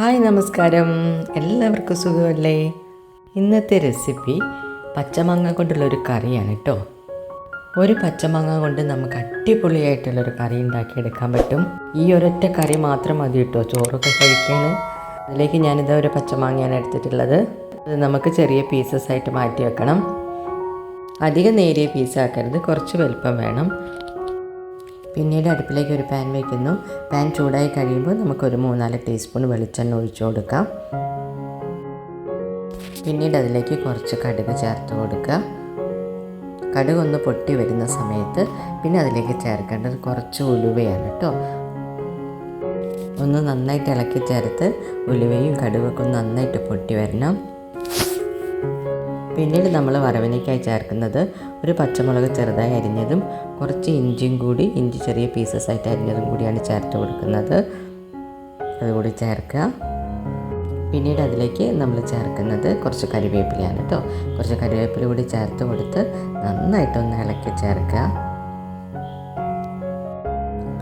Hi നമസ്കാരം. എല്ലാവർക്കും സുഖമല്ലേ? ഇന്നത്തെ റെസിപ്പി പച്ചമാങ്ങ കൊണ്ടുള്ളൊരു കറിയാണ് കേട്ടോ ഒരു പച്ചമാങ്ങ കൊണ്ട് നമുക്ക് അടിപൊളിയായിട്ടുള്ളൊരു കറി ഉണ്ടാക്കിയെടുക്കാൻ പറ്റും. ഈ ഒരൊറ്റ കറി മാത്രം മതി കേട്ടോ ചോറൊക്കെ കഴിക്കാൻ. അതിലേക്ക് ഞാനിത് ഒരു പച്ചമാങ്ങയാണ് എടുത്തിട്ടുള്ളത്. അത് നമുക്ക് ചെറിയ പീസസ് ആയിട്ട് മാറ്റി വെക്കണം. അധികം നേരിയ പീസാക്കരുത് കുറച്ച് വലുപ്പം വേണം. പിന്നീട് അടുപ്പിലേക്ക് ഒരു പാൻ വയ്ക്കുന്നു പാൻ ചൂടായി കഴിയുമ്പോൾ നമുക്കൊരു മൂന്നാൽ ടീസ്പൂൺ വെളിച്ചെണ്ണ ഒഴിച്ചു കൊടുക്കാം. പിന്നീട് അതിലേക്ക് കുറച്ച് കടുക് ചേർത്ത് കൊടുക്കുക. കടുക് ഒന്ന് പൊട്ടി വരുന്ന സമയത്ത് പിന്നെ അതിലേക്ക് ചേർക്കേണ്ടത് കുറച്ച് ഉലുവയാണ് കേട്ടോ. ഒന്ന് നന്നായിട്ട് ഇളക്കി ചേർത്ത് ഉലുവയും കടുകൊക്കെ ഒന്ന് നന്നായിട്ട് പൊട്ടി വരണം. പിന്നീട് നമ്മൾ വറവിനേക്കായി ചേർക്കുന്നത് ഒരു പച്ചമുളക് ചെറുതായി അരിഞ്ഞതും കുറച്ച് ഇഞ്ചിയും കൂടി ഇഞ്ചി ചെറിയ പീസസ് ആയിട്ട് അരിഞ്ഞതും കൂടിയാണ് ചേർത്ത് കൊടുക്കുന്നത്. അതുകൂടി ചേർക്കുക. പിന്നീട് അതിലേക്ക് നമ്മൾ ചേർക്കുന്നത് കുറച്ച് കരിവേപ്പിലയാണ് കേട്ടോ കുറച്ച് കരിവേപ്പില കൂടി ചേർത്ത് കൊടുത്ത് നന്നായിട്ടൊന്ന് ഇളക്കി ചേർക്കുക.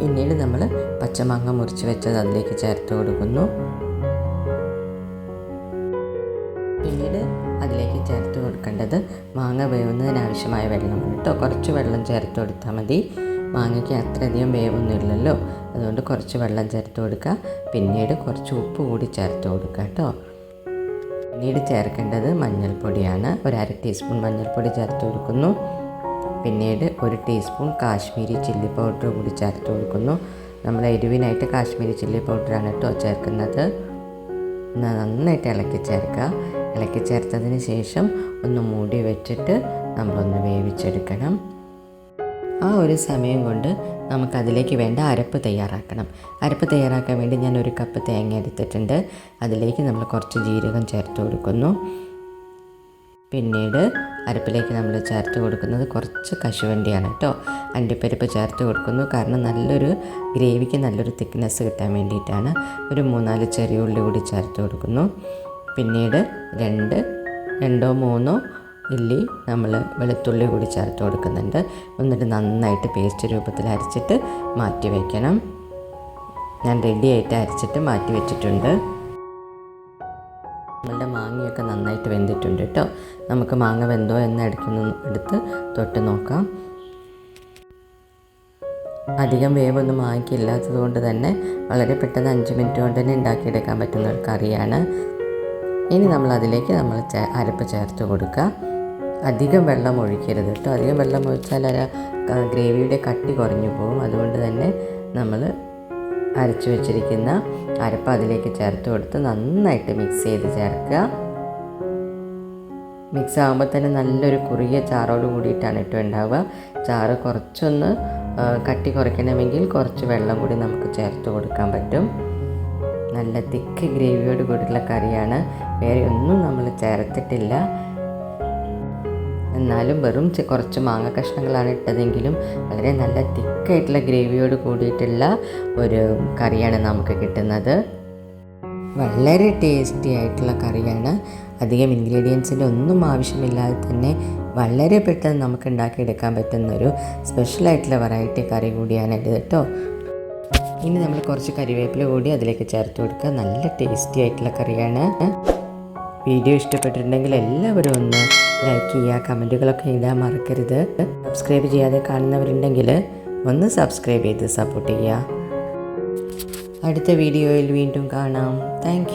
പിന്നീട് നമ്മൾ പച്ചമാങ്ങ മുറിച്ച് വെച്ചത് അതിലേക്ക് ചേർത്ത് കൊടുക്കുന്നു. പിന്നീട് അതിലേക്ക് ചേർത്ത് കൊടുക്കേണ്ടത് മാങ്ങ വേവുന്നതിനാവശ്യമായ വെള്ളമാണ് കേട്ടോ. കുറച്ച് വെള്ളം ചേർത്ത് കൊടുത്താൽ മതി. മാങ്ങയ്ക്ക് അത്രയധികം വേവൊന്നുമില്ലല്ലോ. അതുകൊണ്ട് കുറച്ച് വെള്ളം ചേർത്ത് കൊടുക്കുക. പിന്നീട് കുറച്ച് ഉപ്പ് കൂടി ചേർത്ത് കൊടുക്കുക കേട്ടോ. പിന്നീട് ചേർക്കേണ്ടത് മഞ്ഞൾപ്പൊടിയാണ്. ഒരു ടീസ്പൂൺ മഞ്ഞൾപ്പൊടി ചേർത്ത് കൊടുക്കുന്നു. പിന്നീട് ഒരു ടീസ്പൂൺ കാശ്മീരി ചില്ലി പൗഡർ കൂടി ചേർത്ത് കൊടുക്കുന്നു. നമ്മൾ എരിവിനായിട്ട് കാശ്മീരി ചില്ലി പൗഡറാണ് കേട്ടോ ചേർക്കുന്നത്. നന്നായിട്ട് ഇളക്കി ചേർക്കുക. ഇളക്കി ചേർത്തതിന് ശേഷം ഒന്ന് മൂടി വെച്ചിട്ട് നമ്മളൊന്ന് വേവിച്ചെടുക്കണം. ആ ഒരു സമയം കൊണ്ട് നമുക്കതിലേക്ക് വേണ്ട അരപ്പ് തയ്യാറാക്കണം. അരപ്പ് തയ്യാറാക്കാൻ വേണ്ടി ഞാൻ ഒരു കപ്പ് തേങ്ങ എടുത്തിട്ടുണ്ട്. അതിലേക്ക് നമ്മൾ കുറച്ച് ജീരകം ചേർത്ത് കൊടുക്കുന്നു. പിന്നീട് അരപ്പിലേക്ക് നമ്മൾ ചേർത്ത് കൊടുക്കുന്നത് കുറച്ച് കശുവണ്ടിയാണ് കേട്ടോ. അണ്ടിപ്പരിപ്പ് ചേർത്ത് കൊടുക്കുന്നു. കാരണം നല്ലൊരു ഗ്രേവിക്ക് നല്ലൊരു തിക്നെസ് കിട്ടാൻ വേണ്ടിയിട്ടാണ് ഒരു മൂന്നാൽ ചെറിയ ഉള്ളി കൂടി ചേർത്ത് കൊടുക്കുന്നു. പിന്നീട് രണ്ട് രണ്ടോ മൂന്നോ ഇല്ലി നമ്മൾ വെളുത്തുള്ളി കൂടി ചേർത്ത് കൊടുക്കുന്നുണ്ട്. എന്നിട്ട് നന്നായിട്ട് പേസ്റ്റ് രൂപത്തിൽ അരച്ചിട്ട് മാറ്റി വയ്ക്കണം ഞാൻ റെഡി ആയിട്ട് അരച്ചിട്ട് മാറ്റി വെച്ചിട്ടുണ്ട്. നമ്മളുടെ മാങ്ങയൊക്കെ നന്നായിട്ട് വെന്തിട്ടുണ്ട് കേട്ടോ. നമുക്ക് മാങ്ങ വെന്തോ എന്ന് എടുക്കുന്ന എടുത്ത് തൊട്ട് നോക്കാം. അധികം വേവൊന്നും മാങ്ങിക്കില്ലാത്തത് കൊണ്ട് തന്നെ വളരെ പെട്ടെന്ന് അഞ്ച് മിനിറ്റ് കൊണ്ട് തന്നെ ഉണ്ടാക്കിയെടുക്കാൻ പറ്റുന്ന ഒരു കറിയാണ്. ഇനി നമ്മൾ അതിലേക്ക് നമ്മൾ അരപ്പ് ചേർത്ത് കൊടുക്കുക. അധികം വെള്ളം ഒഴിക്കരുത് കേട്ടോ. അധികം വെള്ളം ഒഴിച്ചാൽ അര ഗ്രേവിയുടെ കട്ടി കുറഞ്ഞു പോകും. അതുകൊണ്ട് തന്നെ നമ്മൾ അരച്ചു വെച്ചിരിക്കുന്ന അരപ്പ് അതിലേക്ക് ചേർത്ത് കൊടുത്ത് നന്നായിട്ട് മിക്സ് ചെയ്ത് ചേർക്കുക. മിക്സ് ആകുമ്പോൾ തന്നെ നല്ലൊരു കുറുകിയ ചാറോട് കൂടിയിട്ടാണ് കേട്ടോ ഉണ്ടാവുക. ചാറ് കുറച്ചൊന്ന് കട്ടി കുറയ്ക്കണമെങ്കിൽ കുറച്ച് വെള്ളം കൂടി നമുക്ക് ചേർത്ത് കൊടുക്കാൻ പറ്റും. നല്ല തിക്ക് ഗ്രേവിയോട് കൂടിയുള്ള കറിയാണ്. വേറെ ഒന്നും നമ്മൾ ചേർത്തിട്ടില്ല. എന്നാലും വെറും കുറച്ച് മാങ്ങ കഷ്ണങ്ങളാണ് ഇട്ടതെങ്കിലും വളരെ നല്ല തിക്കായിട്ടുള്ള ഗ്രേവിയോട് കൂടിയിട്ടുള്ള ഒരു കറിയാണ് നമുക്ക് കിട്ടുന്നത്. വളരെ ടേസ്റ്റി ആയിട്ടുള്ള കറിയാണ്. അധികം ഇൻഗ്രീഡിയൻസിന്റെ ഒന്നും ആവശ്യമില്ലാതെ തന്നെ വളരെ പെട്ടെന്ന് നമുക്ക് ഉണ്ടാക്കിയെടുക്കാൻ പറ്റുന്ന ഒരു സ്പെഷ്യലായിട്ടുള്ള വെറൈറ്റി കറി കൂടിയാണ് എന്റെ കേട്ടോ. ഇനി നമ്മൾ കുറച്ച് കരിവേപ്പില കൂടി അതിലേക്ക് ചേർത്ത് കൊടുക്കുക. നല്ല ടേസ്റ്റി ആയിട്ടുള്ള കറിയാണ്. വീഡിയോ ഇഷ്ടപ്പെട്ടിട്ടുണ്ടെങ്കിൽ എല്ലാവരും ഒന്ന് ലൈക്ക് ചെയ്യുക കമന്റുകളൊക്കെ എഴുതാൻ മറക്കരുത്. സബ്സ്ക്രൈബ് ചെയ്യാതെ കാണുന്നവരുണ്ടെങ്കിൽ ഒന്ന് സബ്സ്ക്രൈബ് ചെയ്ത് സപ്പോർട്ട് ചെയ്യുക. അടുത്ത വീഡിയോയിൽ വീണ്ടും കാണാം. താങ്ക്